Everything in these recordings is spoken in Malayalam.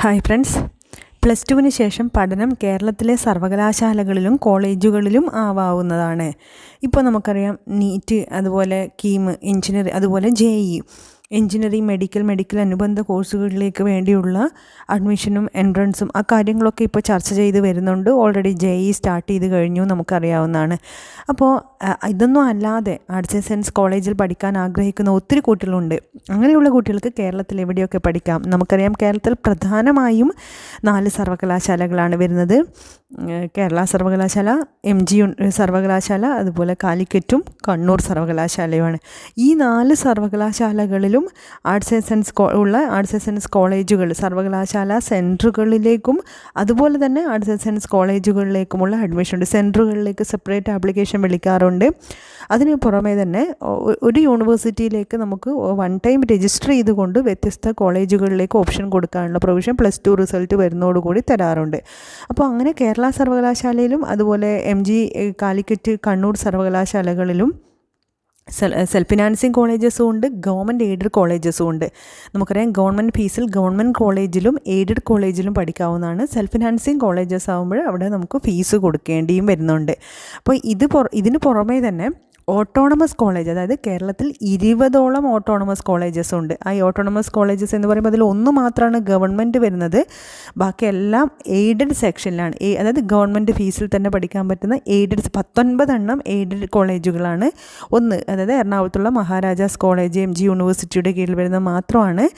ഹായ് ഫ്രണ്ട്സ് പ്ലസ് ടുവിന് ശേഷം പഠനം കേരളത്തിലെ സർവകലാശാലകളിലും കോളേജുകളിലും ആവാവുന്നതാണ്. ഇപ്പോൾ നമുക്കറിയാം നീറ്റ് അതുപോലെ കീം എഞ്ചിനീയറിംഗ് അതുപോലെ J E. Engineering medical medical അനുബന്ധ കോഴ്സുകളിലേക്ക് വേണ്ടിയുള്ള അഡ്മിഷനും എൻട്രൻസും ആ കാര്യങ്ങളൊക്കെ ഇപ്പോൾ ചർച്ച ചെയ്ത് വരുന്നുണ്ട്. ഓൾറെഡി ജെ ഇ സ്റ്റാർട്ട് ചെയ്ത് കഴിഞ്ഞു നമുക്കറിയാവുന്നതാണ്. അപ്പോൾ ഇതൊന്നും അല്ലാതെ ആർട്സ് ആൻഡ് സയൻസ് കോളേജിൽ പഠിക്കാൻ ആഗ്രഹിക്കുന്ന ഒത്തിരി കുട്ടികളുണ്ട്. അങ്ങനെയുള്ള കുട്ടികൾക്ക് കേരളത്തിൽ എവിടെയൊക്കെ പഠിക്കാം? നമുക്കറിയാം കേരളത്തിൽ പ്രധാനമായും നാല് സർവകലാശാലകളാണ് വരുന്നത്. കേരള സർവകലാശാല എം ജി സർവകലാശാല അതുപോലെ കാലിക്കറ്റും കണ്ണൂർ സർവകലാശാലയുമാണ്. ഈ നാല് സർവകലാശാലകളിലും ആർട്സ് ആൻഡ് സയൻസ് ഉള്ള ആർട്സ് ആൻഡ് സയൻസ് കോളേജുകൾ സർവകലാശാല സെന്ററുകളിലേക്കും അതുപോലെ തന്നെ ആർട്സ് ആൻഡ് സയൻസ് കോളേജുകളിലേക്കുമുള്ള അഡ്മിഷൻ ഉണ്ട്. സെന്ററുകളിലേക്ക് സെപ്പറേറ്റ് ആപ്ലിക്കേഷൻ വിളിക്കാറുണ്ട്. അതിന് പുറമേ തന്നെ ഒരു യൂണിവേഴ്സിറ്റിയിലേക്ക് നമുക്ക് വൺ ടൈം രജിസ്റ്റർ ചെയ്തുകൊണ്ട് വ്യത്യസ്ത കോളേജുകളിലേക്ക് ഓപ്ഷൻ കൊടുക്കാനുള്ള പ്രൊവിഷൻ പ്ലസ് ടു റിസൾട്ട് വരുന്നതോടുകൂടി തരാറുണ്ട്. അപ്പോൾ അങ്ങനെ കേരള സർവകലാശാലയിലും അതുപോലെ എം ജി കാലിക്കറ്റ് കണ്ണൂർ സർവകലാശാലകളിലും സെൽഫ് ഫിനാൻസിങ് കോളേജസും ഉണ്ട് ഗവൺമെന്റ് എയ്ഡഡ് കോളേജസും ഉണ്ട്. നമുക്കറിയാം ഗവൺമെന്റ് ഫീസിൽ ഗവൺമെന്റ് കോളേജിലും എയ്ഡഡ് കോളേജിലും പഠിക്കാവുന്നതാണ്. സെൽഫ് ഫിനാൻസിങ് കോളേജസ് ആകുമ്പോൾ അവിടെ നമുക്ക് ഫീസ് കൊടുക്കേണ്ടിയും വരുന്നുണ്ട്. അപ്പോൾ ഇത് ഇതിന് പുറമേ തന്നെ ഓട്ടോണമസ് കോളേജ് അതായത് കേരളത്തിൽ ഇരുപതോളം ഓട്ടോണമസ് കോളേജസ് ഉണ്ട്. ആ ഓട്ടോണമസ് കോളേജസ് എന്ന് പറയുമ്പോൾ അതിൽ ഒന്ന് മാത്രമാണ് ഗവൺമെന്റ് വരുന്നത്. ബാക്കിയെല്ലാം എയ്ഡഡ് സെക്ഷനിലാണ് അതായത് ഗവൺമെന്റ് ഫീസിൽ തന്നെ പഠിക്കാൻ പറ്റുന്ന എയ്ഡഡ് പത്തൊൻപതെണ്ണം എയ്ഡഡ് കോളേജുകളാണ് ഒന്ന് അതായത് എറണാകുളത്തുള്ള മഹാരാജാസ് കോളേജ് എം ജി യൂണിവേഴ്സിറ്റിയുടെ കീഴിൽ വരുന്ന മാത്രമാണ്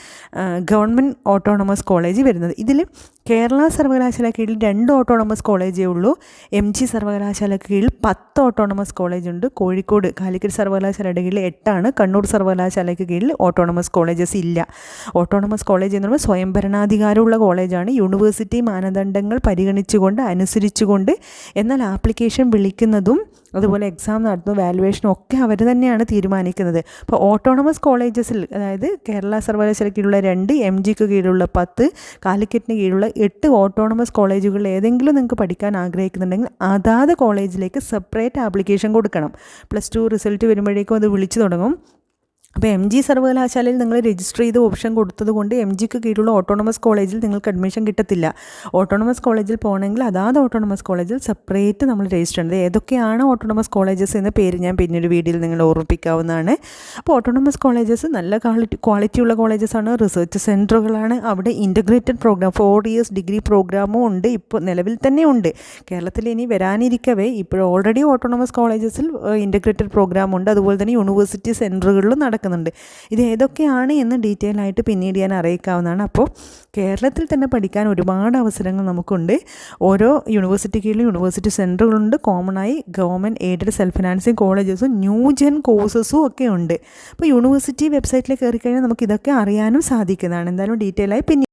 ഗവൺമെന്റ് ഓട്ടോണമസ് കോളേജ് വരുന്നത്. ഇതിൽ കേരള സർവകലാശാല കീഴിൽ രണ്ട് ഓട്ടോണമസ് കോളേജേ ഉള്ളൂ. എം ജി സർവകലാശാല കീഴിൽ പത്ത് ഓട്ടോണമസ് കോളേജ് ഉണ്ട്. കോഴിക്കോട് കാലിക്കറ്റ് സർവകലാശാലയുടെ കീഴിൽ എട്ടാണ് കണ്ണൂർ സർവകലാശാലയ്ക്ക് കീഴിൽ ഓട്ടോണമസ് കോളേജസ് ഇല്ല. ഓട്ടോണമസ് കോളേജ് എന്ന് പറയുമ്പോൾ സ്വയംഭരണാധികാരമുള്ള കോളേജാണ്. യൂണിവേഴ്സിറ്റി മാനദണ്ഡങ്ങൾ പരിഗണിച്ചുകൊണ്ട് അനുസരിച്ചുകൊണ്ട് എന്നാൽ ആപ്ലിക്കേഷൻ വിളിക്കുന്നതും അതുപോലെ എക്സാം നടത്തുന്നു വാലുവേഷനും ഒക്കെ അവർ തന്നെയാണ് തീരുമാനിക്കുന്നത്. അപ്പോൾ ഓട്ടോണമസ് കോളേജസിൽ അതായത് കേരള സർവകലാശാല കീഴിലുള്ള രണ്ട് എം ജിക്ക് കീഴിലുള്ള പത്ത് കാലിക്കറ്റിന് കീഴിലുള്ള എട്ട് ഓട്ടോണമസ് കോളേജുകളിൽ ഏതെങ്കിലും നിങ്ങൾക്ക് പഠിക്കാൻ ആഗ്രഹിക്കുന്നുണ്ടെങ്കിൽ അതാത് കോളേജിലേക്ക് സെപ്പറേറ്റ് ആപ്ലിക്കേഷൻ കൊടുക്കണം. പ്ലസ് ടു റിസൾട്ട് വരുമ്പോഴേക്കും അത് വിളിച്ചു തുടങ്ങും. അപ്പോൾ എം ജി സർവകലാശാലയിൽ നിങ്ങൾ രജിസ്റ്റർ ചെയ്ത് ഓപ്ഷൻ കൊടുത്തതുകൊണ്ട് എം ജിക്ക് കീഴിലുള്ള ഓട്ടോണമസ് കോളേജിൽ നിങ്ങൾക്ക് അഡ്മിഷൻ കിട്ടത്തില്ല. ഓട്ടോണമസ് കോളേജിൽ പോകണമെങ്കിൽ അതാത് ഓട്ടോണമസ് കോളേജിൽ സെപ്പറേറ്റ് നമ്മൾ രജിസ്റ്റർ ചെയ്യേണ്ടത് ഏതൊക്കെയാണ് ഓട്ടോണമസ് കോളേജസ് എന്ന പേര് ഞാൻ പിന്നീട് വീഡിയോയിൽ നിങ്ങൾ ഓർമ്മിപ്പിക്കാവുന്നതാണ്. അപ്പോൾ ഓട്ടോണമസ് കോളേജസ് നല്ല ക്വാളിറ്റി ക്വാളിറ്റിയുള്ള കോളേജസാണ് റിസർച്ച് സെന്ററുകളാണ് അവിടെ integrated program four years degree പ്രോഗ്രാമും ഉണ്ട്. ഇപ്പോൾ നിലവിൽ തന്നെ ഉണ്ട്. കേരളത്തിൽ ഇനി വരാനിരിക്കവേ ഇപ്പോൾ ഓൾറെഡി ഓട്ടോണമസ് കോളേജസിൽ ഇന്റഗ്രേറ്റഡ് പ്രോഗ്രാം ഉണ്ട്. അതുപോലെ തന്നെ യൂണിവേഴ്സിറ്റി സെന്ററുകളിലും നടക്കും നടക്കുന്നുണ്ട്. ഇത് ഏതൊക്കെയാണ് എന്ന് ഡീറ്റെയിൽ ആയിട്ട് പിന്നീട് ഞാൻ അറിയിക്കാവുന്നതാണ്. അപ്പോൾ കേരളത്തിൽ തന്നെ പഠിക്കാൻ ഒരുപാട് അവസരങ്ങൾ നമുക്കുണ്ട്. ഓരോ യൂണിവേഴ്സിറ്റി കീഴിലും യൂണിവേഴ്സിറ്റി സെന്ററുകളുണ്ട് കോമണായി ഗവൺമെന്റ് എയ്ഡഡ് സെൽഫ് ഫിനാൻസിങ് കോളേജസും ന്യൂ ജെൻ കോഴ്സസും ഒക്കെ ഉണ്ട്. അപ്പോൾ യൂണിവേഴ്സിറ്റി വെബ്സൈറ്റിൽ കയറി കഴിഞ്ഞാൽ നമുക്ക് ഇതൊക്കെ അറിയാനും സാധിക്കുന്നതാണ്. എന്തായാലും ഡീറ്റെയിൽ ആയി പിന്നെ